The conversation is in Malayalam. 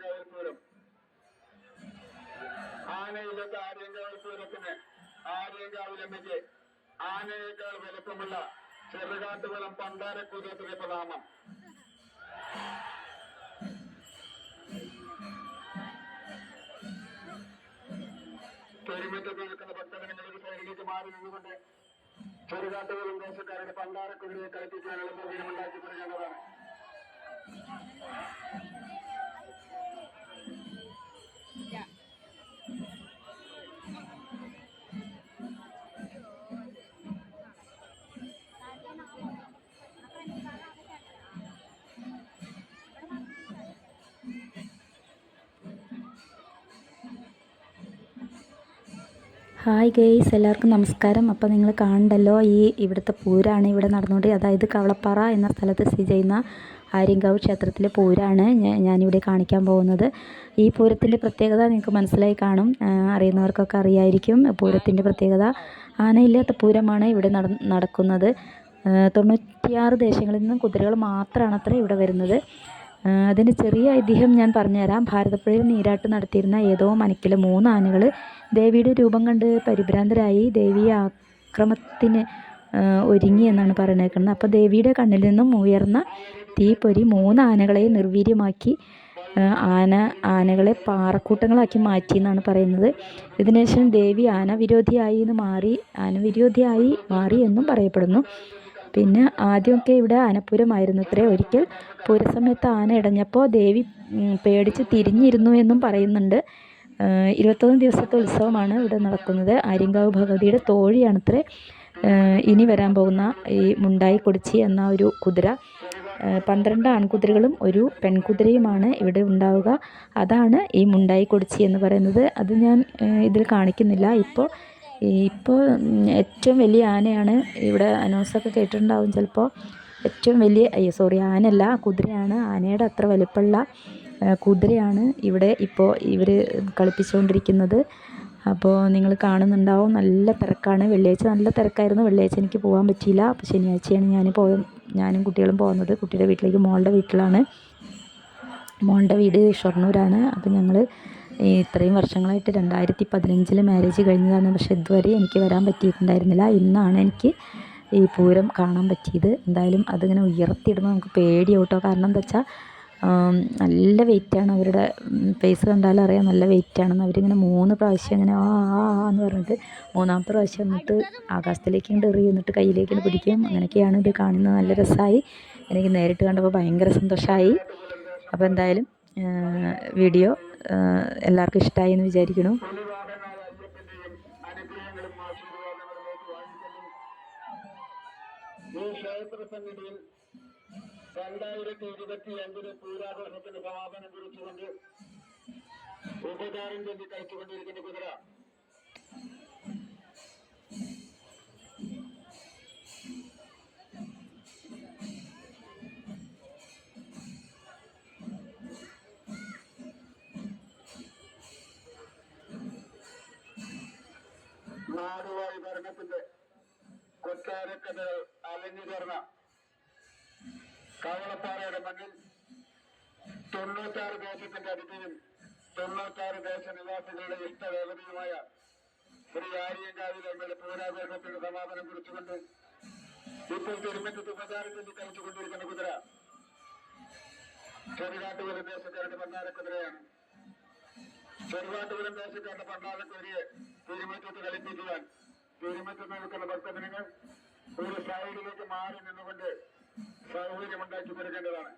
ആര്യങ്കാവിൽ പൂരം പൂരത്തിന് ആര്യങ്കാവിലമ്മയ്ക്ക് ആനയേക്കാൾ വലുപ്പമുള്ള ചെറുകാട്ടുകുളം പണ്ടാരക്കുതിരത്തിന്റെ പ്രതാമം പെരുമറ്റത്ത് നിൽക്കുന്ന ഭക്തജനങ്ങൾക്ക് സൈഡിലേക്ക് മാറി നിന്നുകൊണ്ട് ചെറുകാട്ടുകളും ദേശക്കാരുടെ പണ്ടാരക്കുതിരയെ കളിപ്പിക്കാനുള്ള സൗകര്യമുണ്ടാക്കി കൊടുക്കേണ്ടതാണ്. ഹായ് ഗേയ്സ് എല്ലാവർക്കും നമസ്കാരം. അപ്പോൾ നിങ്ങൾ കാണണ്ടല്ലോ ഈ ഇവിടുത്തെ പൂരാണ് ഇവിടെ നടന്നുകൊണ്ട് അതായത് കവളപ്പാറ എന്ന സ്ഥലത്ത് സ്ഥിതി ചെയ്യുന്ന ആര്യങ്കാവ് ക്ഷേത്രത്തിലെ പൂരാണ് ഞാനിവിടെ കാണിക്കാൻ പോകുന്നത്. ഈ പൂരത്തിന്റെ പ്രത്യേകത നിങ്ങൾക്ക് മനസ്സിലായി കാണും അറിയുന്നവർക്കൊക്കെ അറിയായിരിക്കും. പൂരത്തിന്റെ പ്രത്യേകത ആനയില്ലാത്ത പൂരമാണ് ഇവിടെ നടക്കുന്നത്. തൊണ്ണൂറ്റിയാറ് ദേശങ്ങളിൽ നിന്നും കുതിരകൾ മാത്രമാണ് അത്ര ഇവിടെ വരുന്നത്. അതിന് ചെറിയ ഐതിഹ്യം ഞാൻ പറഞ്ഞുതരാം. ഭാരതപ്പുഴയിൽ നീരാട്ട് നടത്തിയിരുന്ന ഏതോ മനക്കിലെ മൂന്ന് ആനകൾ ദേവിയുടെ രൂപം കണ്ട് പരിഭ്രാന്തരായി ദേവി ആക്രമത്തിന് ഒരുങ്ങി എന്നാണ് പറഞ്ഞേക്കുന്നത്. അപ്പോൾ ദേവിയുടെ കണ്ണിൽ നിന്നും ഉയർന്ന തീപ്പൊരി മൂന്ന് ആനകളെ നിർവീര്യമാക്കി ആന ആനകളെ പാറക്കൂട്ടങ്ങളാക്കി മാറ്റി എന്നാണ് പറയുന്നത്. ഇതിനുശേഷം ദേവി ആന വിരോധിയായി എന്ന് മാറി ആന വിരോധിയായി മാറി എന്നും പറയപ്പെടുന്നു. പിന്നെ ആദ്യമൊക്കെ ഇവിടെ ആനപ്പൂരമായിരുന്നു അത്രേ ഒരിക്കൽ പൂരസമയത്ത് ആന ഇടഞ്ഞപ്പോൾ ദേവി പേടിച്ച് തിരിഞ്ഞിരുന്നു എന്നും പറയുന്നുണ്ട്. ഇരുപത്തൊന്ന് ദിവസത്തെ ഉത്സവമാണ് ഇവിടെ നടക്കുന്നത്. ആര്യങ്കാവ് ഭഗവതിയുടെ തോഴിയാണത്രേ. ഇനി വരാൻ പോകുന്ന ഈ മുണ്ടായി കൊടിച്ചി എന്ന ഒരു കുതിര. പന്ത്രണ്ട് ആൺകുതിരകളും ഒരു പെൺകുതിരയുമാണ് ഇവിടെ ഉണ്ടാവുക. അതാണ് ഈ മുണ്ടായി കൊടിച്ചി എന്ന് പറയുന്നത്. അത് ഞാൻ ഇതിൽ കാണിക്കുന്നില്ല. ഇപ്പോൾ ഇപ്പോൾ ഏറ്റവും വലിയ ആനയാണ് ഇവിടെ അനൗൺസൊക്കെ കേട്ടിട്ടുണ്ടാവും ചിലപ്പോൾ. ഏറ്റവും വലിയ അയ്യോ സോറി ആനല്ല കുതിരയാണ്. ആനയുടെ അത്ര വലിപ്പമുള്ള കുതിരയാണ് ഇവിടെ ഇപ്പോൾ ഇവർ കളിപ്പിച്ചുകൊണ്ടിരിക്കുന്നത് അപ്പോൾ നിങ്ങൾ കാണുന്നുണ്ടാവും. നല്ല തിരക്കാണ്. വെള്ളിയാഴ്ച നല്ല തിരക്കായിരുന്നു. വെള്ളിയാഴ്ച എനിക്ക് പോകാൻ പറ്റിയില്ല. അപ്പോൾ ശനിയാഴ്ചയാണ് ഞാൻ പോയ ഞാനും കുട്ടികളും പോകുന്നത്. കുട്ടിയുടെ വീട്ടിലേക്ക് മോളുടെ വീട്ടിലാണ്. മോളുടെ വീട് ഷൊർണൂരാണ്. അപ്പോൾ ഞങ്ങൾ ഇത്രയും വർഷങ്ങളായിട്ട് രണ്ടായിരത്തി പതിനഞ്ചിൽ മാരേജ് കഴിഞ്ഞതാണ്. പക്ഷേ ഇതുവരെ എനിക്ക് വരാൻ പറ്റിയിട്ടുണ്ടായിരുന്നില്ല. ഇന്നാണ് എനിക്ക് ഈ പൂരം കാണാൻ പറ്റിയത്. എന്തായാലും അതിങ്ങനെ ഉയർത്തിയിടുമ്പോൾ നമുക്ക് പേടിയാവും കേട്ടോ കാരണം എന്താ വെച്ചാൽ നല്ല വെയിറ്റാണ് അവരുടെ ഫേസ് കണ്ടാലും അറിയാം നല്ല വെയിറ്റാണെന്ന് അവരിങ്ങനെ മൂന്ന് പ്രാവശ്യം ഇങ്ങനെ ആ ആ ആ എന്ന് പറഞ്ഞിട്ട് മൂന്നാമത്തെ പ്രാവശ്യം എന്നിട്ട് ആകാശത്തിലേക്ക് ഇങ്ങോട്ട് എറിയും എന്നിട്ട് കയ്യിലേക്ക് പിടിക്കും. അങ്ങനെയൊക്കെയാണ് ഇത് കാണുന്നത്. നല്ല രസമായി. എനിക്ക് നേരിട്ട് കണ്ടപ്പോൾ ഭയങ്കര സന്തോഷമായി അപ്പോൾ എന്തായാലും വീഡിയോ എല്ലാവർക്കും ഇഷ്ടമായി എന്ന് വിചാരിക്കുന്നു. ഈ ക്ഷേത്ര സന്നിധിയിൽ രണ്ടായിരത്തി ഇരുപത്തി അഞ്ചിന് പൂരാഘോഷത്തിന് സമാപനം കുറിച്ചുകൊണ്ട് ഉപകാരം ചൊല്ലി കഴിച്ചുകൊണ്ടിരിക്കുന്ന കുതിര. നാടുവായി ഭരണത്തിന്റെ കൊട്ടാരക്കഥകൾ അലഞ്ഞു ചേർന്ന കവളപ്പാറയുടെ മണ്ണിൽ തൊണ്ണൂറ്റാറ് ദേശത്തിന്റെ അതിഥിയും തൊണ്ണൂറ്റാറ് ദേശ നിവാസികളുടെ ഇഷ്ടദേവതയുമായ ശ്രീ ആര്യങ്കാവിൽ എമ്മയുടെ പൂരാഘോഷത്തിന് സമാപനം കുറിച്ചുകൊണ്ട് ഇപ്പോൾ തിരുമറ്റത്ത് ഉപചാരം ചൊല്ലി കഴിച്ചുകൊണ്ടിരിക്കുന്ന കുതിര. ചെറുകാട്ടുപുരം ദേശക്കാരുടെ പണ്ടാരക്കുതിരയാണ് ചെറുകാട്ടുകുലം ദേശക്കാരുടെ പണ്ടാരക്കുതിരയെ തിരുമറ്റത്ത് കളിപ്പിക്കുവാൻ തിരുമറ്റത്ത് നിൽക്കുന്ന ഭക്തജനങ്ങൾ ഒരു സൈഡിലേക്ക് മാറി നിന്നുകൊണ്ട് സൗകര്യമുണ്ടാക്കി കൊടുക്കേണ്ടതാണ്.